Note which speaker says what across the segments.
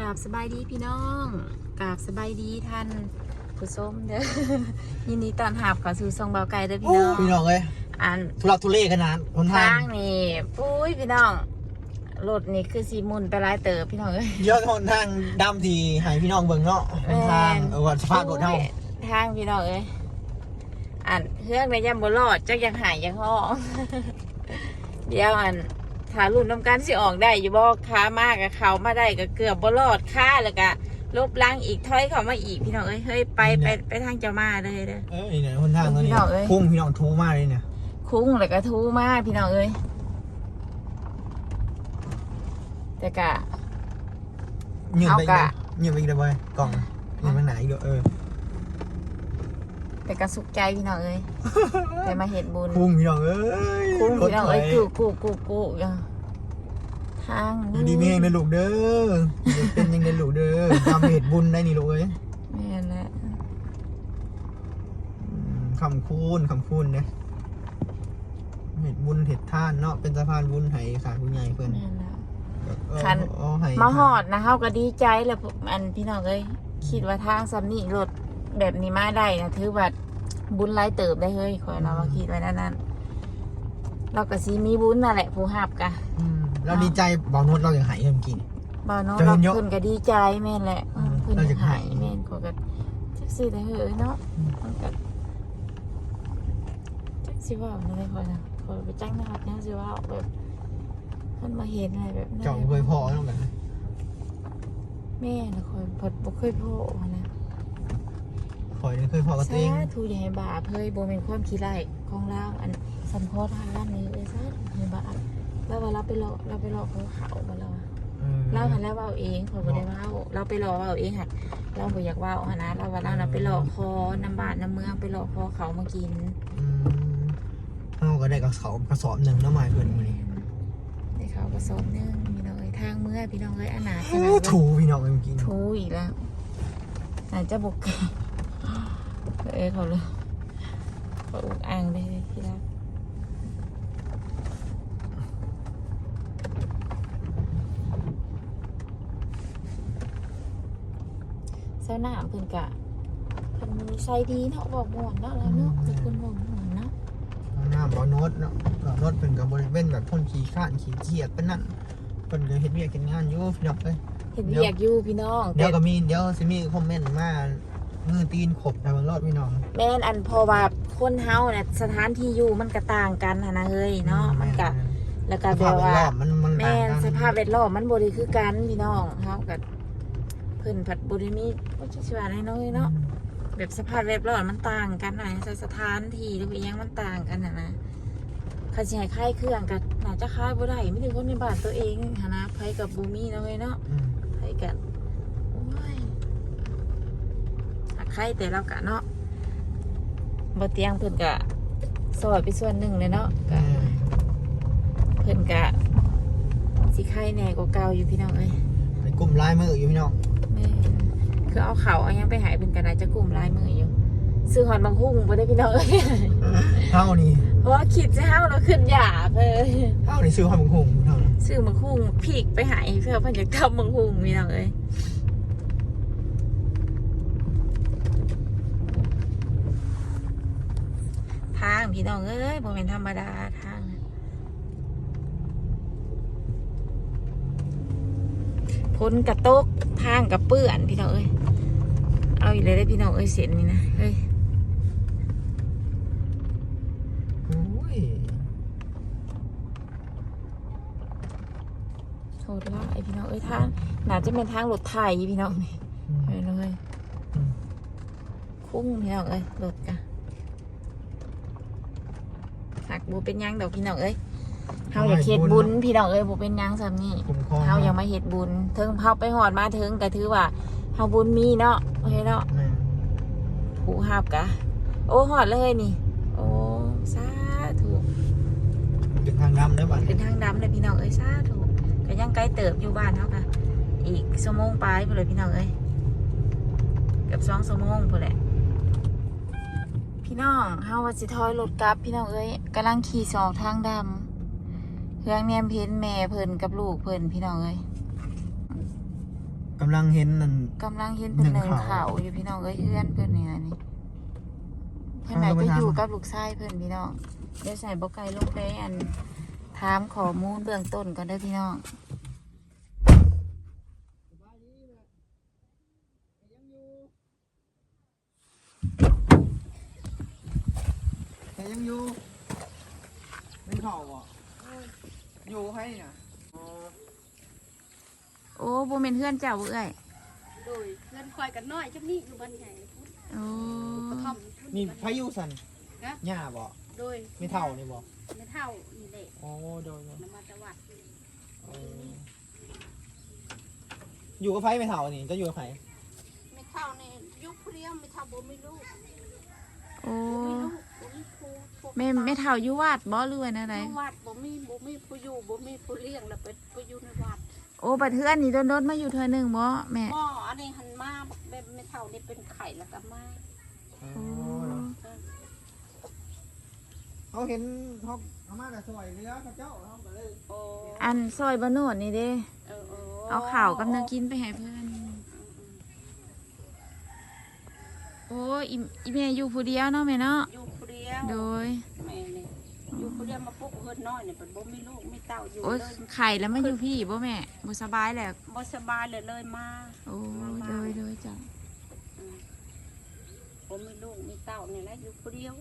Speaker 1: กราบสบายดีพี่น้องกราบสบายดีท่านผู้ชมเด้อยินดีต้อนรับเข้าสู่ทรงเบาไก่เด้อพี่น้อง
Speaker 2: พี่น้องเอ้ย
Speaker 1: อัน
Speaker 2: ทุลักทุเลขนาดหนทา
Speaker 1: ทางงนี่ปุ้ยพี่น้องรถนี่คือสีมุนไปหลายเติบพี่น้องเอ้ย
Speaker 2: เยอะหนทางดำทีให้พี่น้องเบิ่งเนาะหนทางเออว่าสภาพรถเฮา
Speaker 1: ปุ้ยทางพี่น้องเอ้ยอันเครื่องในยำบรอดจักยังหายยังห้องเดี๋ยวอัน ถ้ารุ่นน้ำกันสิออกได้อยู่บ่ค้ามากกับเขามาได้ก็เกือบบรอดค่าแล้วก็ลบล้างอีกถอยเขามาอีกพี่น้องเอ้ยเฮ้ยไปไปไปทางเจ้ามาเลยเด้อ
Speaker 2: เอ้ยเนี่ยหนทางตัวนี้
Speaker 1: พี่น้องเอ้ย
Speaker 2: พุ่งพี่น้องทูมากเลยเนี่ย
Speaker 1: คุ้งแล้วก็ทูมากพี่น้องเอ้ยแต่กะ
Speaker 2: เงียบไปอีก
Speaker 1: เอากะ
Speaker 2: เงียบไปอีกเลยบอยกล่องเงียบไปไหนอีกเด้อเออ
Speaker 1: แต่กะสุขใจพี่น้องเอ้ยได้มาเห็นบุญ
Speaker 2: พุ่งพี่น้องเอ้ย
Speaker 1: คุ้ง
Speaker 2: รถ
Speaker 1: พี่น้อง
Speaker 2: ถอ
Speaker 1: เอ้
Speaker 2: ย
Speaker 1: ยกูกูกูกูอะ ทาง
Speaker 2: อยู่ดีมีเองนะลูกเด้ออย่าเป็นยังไงลูกเด้อทำเหตุบุญได้นี่ลูกเอ้ย
Speaker 1: แม่นแหละ
Speaker 2: อืมคำคูณคำคูณเนี่ยเหตุบุญเหตุท่านเนาะเป็นสะพานบุญให้ขาดผู้ใหญ่เพิ่น
Speaker 1: แม่นแล้ว
Speaker 2: เออ
Speaker 1: คัน
Speaker 2: เอาให้
Speaker 1: มาหอดนะเฮาก็ดีใจแหล้วอันพี่น้องเอ้ยคิดว่าทางซ้ำนี่รถแบบนี้มาได้นะถือว่าบุญหลายเติบได้เฮ้ยคอยเราว่าคิดไว้นั่นนั่นเราก็สิมีบุญนั่นแหละผู้หับกะ
Speaker 2: อืม เราดีใจบอลนวดเราอย่างหายเมื่อกี้
Speaker 1: บ่าวน้อง
Speaker 2: เจอ
Speaker 1: เรา
Speaker 2: เยอะ
Speaker 1: เพิ่นก็ดีใจแม่นแหละอืม
Speaker 2: อืม
Speaker 1: เพิ่น
Speaker 2: เราจะ
Speaker 1: หาย
Speaker 2: หาย
Speaker 1: แม่นขอยก็จักสิได้เฮ้ยเนาะ
Speaker 2: อืม
Speaker 1: มันก็จักสิว่าอะไรคอยนะคอยไปจ้างนะครับจังสิว่าแบบเพิ่นมาเห็นอะไรแบบนั้น
Speaker 2: เจ้าเคยพอต้องกันนะ
Speaker 1: แม่นะ คอยเพิ่นบ่เคยพ่อนะ
Speaker 2: คอยเนี่ยเคยพอกับตัวเอง
Speaker 1: สาธุอย่าให้บาปเฮ้ยบ่แม่นความขี้ไร้ของเราอันสัมโพธทานนี้เอ้ยซะให้บาป แล้วว่าเราไปหลอกเราไปหลอกเขาเขาบ่เราอะ
Speaker 2: เออ
Speaker 1: เราหันแล้วเว้าเองเขาบ่ได้เว้าเราไปหลอกเว้าเองค่ะเราบ่อยากเว้าหันนะเราว่าเราน่ะไปหลอกคอน้ำบาดน้ำเมืองไปหลอกคอเขามากิน
Speaker 2: อืมเราก็ได้กับเขากระสอบหนึ่งน้ำมันเพื่อนมานี่
Speaker 1: ได้เขาก็สอบหนึงพี่น้องเอ้ยทางเมื่อพี่น้องเอ้ยอนาถข
Speaker 2: โอ้
Speaker 1: นาด
Speaker 2: ถูพี่น้องเมื่อกี้
Speaker 1: ทูอีกแล้วอาจจะบกเอ้ยเขาเลยเขาอุกอ่างเลยที่รัก เส้าหน้าเพิ่นกะเพิ่นมีไซดีเนาะบอกม่วนเนาะแล้วเนาะคือคนบอกม่วนเนาะ
Speaker 2: หน้าบอลโนดเนาะบอลโนดเป็นกับบริเวณแบบพ่นขี้ข้านขี้เกียจเป็นนั่นเป็นก็เห็นเวียกเห็นงานอยู่พี่น้องเอ้ย
Speaker 1: เห็นเรียกอยู่พี่น้อง
Speaker 2: เดี๋ยว
Speaker 1: แต่
Speaker 2: ก็มีเดี๋ยวสิมีคอมเมนต์มามือตีนขบแต่บางรอดพี่น้อง
Speaker 1: แม่นอันพอว่าคนเฮาเนี่ยสถานที่อยู่มันก็ต่างกันหั้นนะเฮ้ยเนาะมันก็แล้วก็
Speaker 2: ส
Speaker 1: แบ
Speaker 2: ภาพ
Speaker 1: บ
Speaker 2: แวด
Speaker 1: ว่า
Speaker 2: ล้อมมันมัน
Speaker 1: แม่
Speaker 2: ต่าง
Speaker 1: น
Speaker 2: กัน
Speaker 1: สภาพแวดล้อมมันบ่ได้คือกันพี่น้องเฮากับ เพิ่นผัดบ่ได้มีว่าจะสิว่าให้น้อยเนาะแบบสภาพแวดล้อมมันต่างกันหน่อยสถานที่หรือว่าอิหยังมันต่างกันน่ะนะคันสิให้คลายเครื่องก็น่าจะคลายบ่ได้ไม่ถึงคนในบ้านตัวเองหั้นนะไผกับบ่มีเนาะเว้ยเนาะ
Speaker 2: อืม
Speaker 1: ไผกันโอ้ยหักไข่แต่เรากะเนาะบ่เตียงเพิ่นก็ซอยไปส่วนหนึ่งเลยเนาะก็เพิ่นกะสิไข่แหน่กว่าเก่าอยู่พี่น้องเอ้ย
Speaker 2: ใน กลุ่มลายมืออยู่พี่น้อง
Speaker 1: แม่คือเอาเขาเอาหยังไปใหายเพิ่นก็น่าจะกลุ่มลายมืออยู่ ซื้อหอนบางหุ้งบ่ได้พี่น้องเอ้ย
Speaker 2: เท่านี้
Speaker 1: เพราะว่าคิดจะเฮาเราขึ้นหยาบเอ้ย
Speaker 2: เท่านี้ซื้อความคงเท่านั้น
Speaker 1: ซื้อบางหุ้งพีกไปใหายเพื่อเพิ่นจะทำบางหุ้งพี่น้องเอ้ยทางพี่น้องเอ้ยบ่แม่นธรรมดาทาง พ้นกระตกทางกระเปื้อนพี่น้องเอ้ยเอาอีกเลยได้อพี่น้องเอ้ยเสียนนี่นะเฮ้ย
Speaker 2: โอ้ย
Speaker 1: โหดร้ายพี่น้องเอ้ยทางน่าจะเป็นทางรถไถพี่น้องนี่
Speaker 2: อืม
Speaker 1: เฮ้ยน้องเอ้ย
Speaker 2: อืม
Speaker 1: คุ้งพี่น้องเอ้ยรถกะหักบูเป็นหยังดอกพี่น้องเอ้ย เฮาอยากเฮ็ดบุญพี่น้องเอ้ยบูเป็นหยังซ้ำนี่
Speaker 2: คุ้มครอง
Speaker 1: เฮายังมาเฮ็ดบุญถึงเฮาไปหอดมาถึงก็ถือว่าเฮาบุญมีเนาะโอเคเนาะ
Speaker 2: แม่
Speaker 1: ผู้หับกะ โอ้หอดเลยนี่ โอ้สาธุ
Speaker 2: เป็นทางดำได้บ้าน
Speaker 1: เป็นทางดำเลยพี่น้องเอ้ยสาธุก็ยังไกลเติบอยู่บ้านเฮาค่ะอีกชั่วโมงปลายพุ่นเลยพี่น้องเอ้ยเกือบสองชั่วโมงพุ่นแหละพี่น้องเฮาว่าสิถอยรถกลับพี่น้องเอ้ยกำลังขี่สองทางดำ เครื่องแนมเพนแม่เพิ่นกับลูกเพิ่นพี่น้องเอ้ย
Speaker 2: กำลังเห็นนั่น
Speaker 1: กำลังเห็นเป็น
Speaker 2: หนึ่
Speaker 1: เนิ
Speaker 2: ง
Speaker 1: น
Speaker 2: เขา
Speaker 1: เขาอยู่พี่น้องเอ้ยเพื่อนเพื่อนเนี่ยนี่เพื่อนไหน
Speaker 2: เอาไป
Speaker 1: ก็อยู่
Speaker 2: ทำ
Speaker 1: กับลูกชายเพื่อนพี่น้องเดี๋ยวใส่บกไก่ลงไปอันถามข้อมูลเบื้องต้นก่อนเด้อพี่น้อง
Speaker 2: แต่ยังอยู่ไม่เข่าบ่ อยู่ให้น่ะอ๋อ
Speaker 1: โอ้โบเมนเพื่อนเจ้าบ่เอ้ย
Speaker 3: โดยเงินคอยกันน้อยจังนี้อยู่บ้านใหญ่พุทธ
Speaker 1: โอ้
Speaker 3: กระท่อม
Speaker 2: นี่พายุสัน
Speaker 3: นะ
Speaker 2: หญ้าบ่
Speaker 3: โดย
Speaker 2: ไม่เท่านี่บ่
Speaker 3: ไม่เท่านี่แหละ
Speaker 2: โอ้โดยโดย
Speaker 3: นำมาจังหวัด
Speaker 2: เอออยู่กับไผไม่เท่านี่จะอยู่กับไผ
Speaker 3: ไม่เท่านี่ยุคเรียมไม่เท่าบ่มีลูก
Speaker 1: โอ้
Speaker 3: บ่มีลูกบ่มีครู พวก
Speaker 1: แม่ไม่เท่าอยู่วาดบ่หรือว่าอะไร
Speaker 3: อยู่วัดบ่มีบ่มีผู้อยู่บ่มีผู้เลี้ยงแล้วไปผู้อยู่ในวัด
Speaker 1: โอ้บัดเทือนนี่โดนๆมาอยู่เธอหนึ่งบ่แม่
Speaker 3: หม้ออันนี้หันมาแบบไม่เท่านี่เป็นไข่แล้วก็มา
Speaker 2: โอ้
Speaker 1: โอ้
Speaker 2: เนาะเขาเห็นเขาเอามาแต่สวยเรือเขาเจ้าเขาก็เลย
Speaker 3: โอ้
Speaker 1: อันซอยบะโนดนี่เด้
Speaker 3: เออ
Speaker 1: เอาข่าวกำลังกินไปให้เพื่อนโอ้อีอีแม่อยู่ผู้เดียวเนาะแม่เนาะ
Speaker 3: อยู่ผู้เดียว
Speaker 1: โดย
Speaker 3: แม่นี่ อยู่ผู้เดียวมาปลุกเพิ่นน้อยนี่เพิ่นบ่มีลูกมีเต้าอยู่
Speaker 1: โอ้ย
Speaker 3: เลย
Speaker 1: ไข่แล้วมาอยู่พี่บ่แม่บ่สบายแหละ
Speaker 3: บ่สบายเลยเลยมา
Speaker 1: โอ้โดยโดยจ้ะ
Speaker 3: อืมผมมีลูกมีเต้านี่แหละอยู่คนเดียว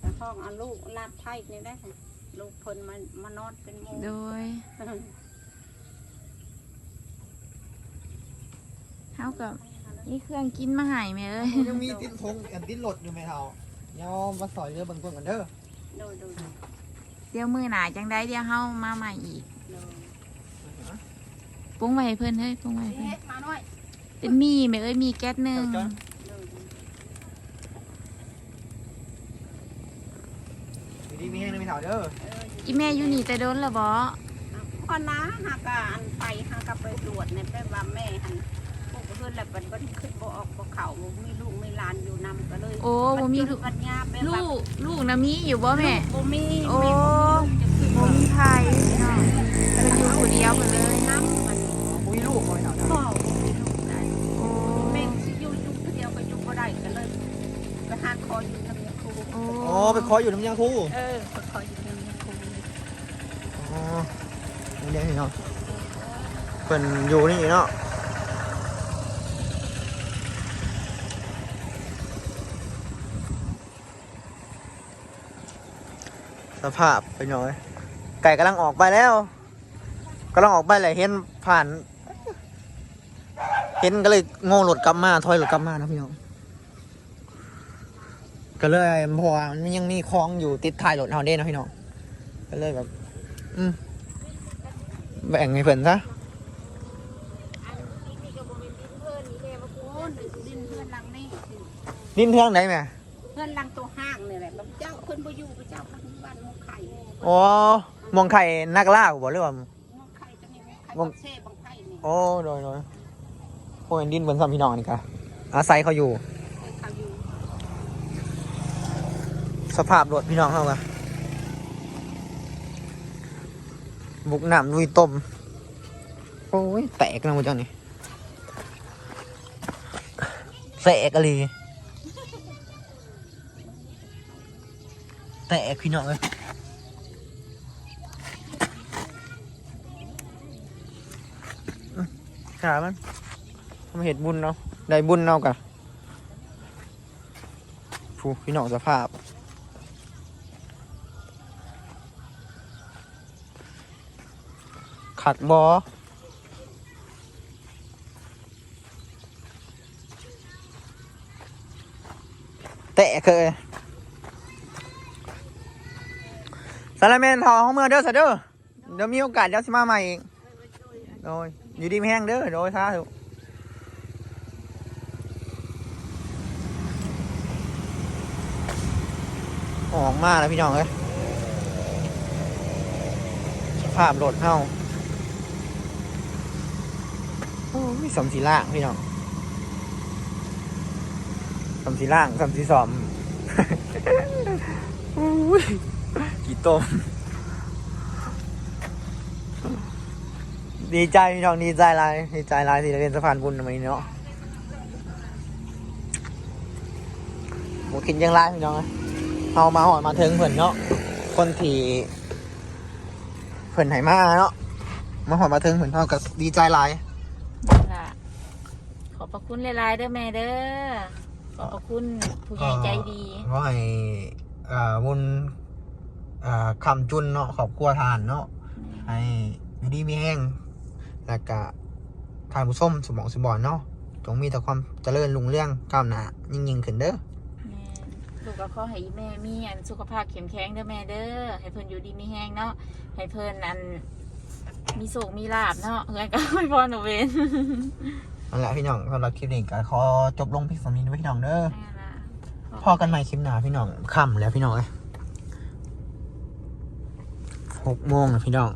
Speaker 3: แต่ห้องเอาลูกลาดไผ่นี่แหละลูกเพิ่นมามานอนเป็นหมู
Speaker 1: โดยเฮากับนี่เครื่องกินมาให้แม่เอ้ย
Speaker 2: ยังมีติดทงอันติดรถอยู่ไหมเท่าเดี๋ยวมาสอยเรือบางคนกันเด้อ
Speaker 3: โดยโดยโดย
Speaker 1: เดี๋ยวมื้อหน้าจังได้เดี๋ยวเฮามาใหม่อีก
Speaker 3: โดย
Speaker 1: ปรุงไว้ให้เพิ่นเฮ้ยปรุงไว้ให้เพิ่น
Speaker 3: เฮ็ดมาหน่อย
Speaker 1: เป็นมีแม่เอ้ยมีแก๊สหนึง
Speaker 3: โดย
Speaker 2: อยู่ดีมีแห้งนะไม่เท่าเด้อ
Speaker 3: เออ
Speaker 1: อีแม่อยู่นี่แต่โดนและบ่
Speaker 3: พอนะหากะอันไปหากะไปตรวจเนี่ยแปลว่าแม่หันพวกเพิ่นแหละเป็นบ่ขึ้นบ่ออกบ่เข้าบ่มีลูกมีหลานอยู่นำก็เลย
Speaker 1: โอ้บ่มีลูก
Speaker 3: ปัญญาแป ล
Speaker 1: ลู
Speaker 3: ว่าก
Speaker 1: ลูกนะมีอยู่บ่แม่
Speaker 3: บ่มี
Speaker 1: โอ้
Speaker 3: แม่บ่มีลูกจะขึ้น
Speaker 1: บ่มีใครเนาะเพิ่นอยู่ผู้เดียวเพิ่นเลย
Speaker 3: น้ำมัน
Speaker 2: มุ้ยลูกไม่เท่าเด้อ
Speaker 3: พ่อบ่มีลูกได้
Speaker 1: โอ้
Speaker 3: แม่สิอยู่อยู่คนเดียวก็อยู่บ่ได้ก็เลยไปหาคออยู่นำยาคู
Speaker 1: โอ้
Speaker 2: โอ้ไปคอยอยู่น้ำยางคู่
Speaker 3: เออไปคออยู่นำยาคู
Speaker 2: อ๋อนี่เลี้ยงเนาะเพิ่นอยู่นี่เนาะส ภาพเป็นยังไงไก่กำลังออกไปแล้วกำลังออกไปเลยเห็นผ่าน เห็นก็เลยโง่หลุดกลับมาถอยหลุดกลับมานะพี่น้องก็เลยเพราะว่ามันยังมีคลองอยู่ติดท้ายรถเฮาเด้นะพี่น้องก็เลยแบบ อืมแบ่งให้เพิ่นซะ
Speaker 3: โอ้ยดินเพื่อนหลังนี่
Speaker 2: ดินเทืองไหนแม่
Speaker 3: เพื่อนหลังตัวห้างนี่แหละแล้วเจ้าเพิ่นบ่อยู่พระเจ้าทั้งบ้านหมองไข่
Speaker 2: อ๋อมองไข่นักล่าบ่หรือว่า
Speaker 3: หมองไข่จังนี้ห
Speaker 2: มอบ
Speaker 3: มองงไข่บักเซ่บังไข่นี่
Speaker 2: โอ้โดยโดยโอ้ยดินเพิ่นซ้ำพี่น้องนี่ค่ะอาศัยเขาอยู่
Speaker 3: ไอ้เขาอยู่
Speaker 2: สภาพรถพี่น้องเขาอะบุกน้ำลุยต้มโอ้ยแตกนะมึงเจ้านี่แตกอะไร แตกพี่น้องเลยขามันทำเห็ดบุญเนาะ ได้บุญเนาะกะผู้พี่น้องสภาพ ขัดบอเตะเคย สารแมนทอของเมื่อเด้อสะเด้อเดี๋ยวมีโอกาสเดี๋ยวสิมาใหม่อีกโดยอยู่ดีไม่แห้งเด้อโดยท่าถูกออกมาแล้วพี่น้องเอ้ยสภาพรถเฮาโอ้ยสมสีล่างพี่น้องสมสีล่างสมสีสอมโอ้ย กี่ต้ม ดีใจพี่น้องดีใจหลายดีใจหลายที่ได้เป็นสะพานบุญในวันนี้เนาะหมูกินยังไรพี่น้องเอ้ยเอามาหอดมาถึงเพิ่นเนาะคนที่เพิ่นไหมาเนาะมาหอดมาถึงเพิ่นเท่ากับดีใจหลาย
Speaker 1: ค่ะขอบพระคุณหลายๆเด้อแม่เด้อขอบพระคุณผู้ใหญ่ใจดี
Speaker 2: ก็ให้อ่าบุญอ่า คำจุนเนาะขอบครัวทานเนาะให้อยู่ดีมีแห้งแล้วก็ทานผู้ส้มสมองสมบอนเนาะจงมีแต่ความเจริญรุ่งเรื่องก้าวหน้ายิ่งยิ่งขึ้นเด้อ
Speaker 1: แม่ลูกก็ขอให้แม่มีอันสุขภาพเข้มแข็งเด้อแม่เด้อให้เพิ่นอยู่ดีมีแห้งเนาะให้เพิ่นอันมีโศกมีลาบเนาะเพื่อนก็ไม่พอหนูเวน
Speaker 2: นั่นแหละพี่น้องสำหรับคลิปนี้ก็ขอจบลงเพี่สำนี้นะพี่น้องเด้อ
Speaker 1: แม่ล่ะ
Speaker 2: พอกันใหม่คลิปหน้าพี่น้องค่ำแล้วพี่น้องเอ้ยห กโมงนะพี่น้อง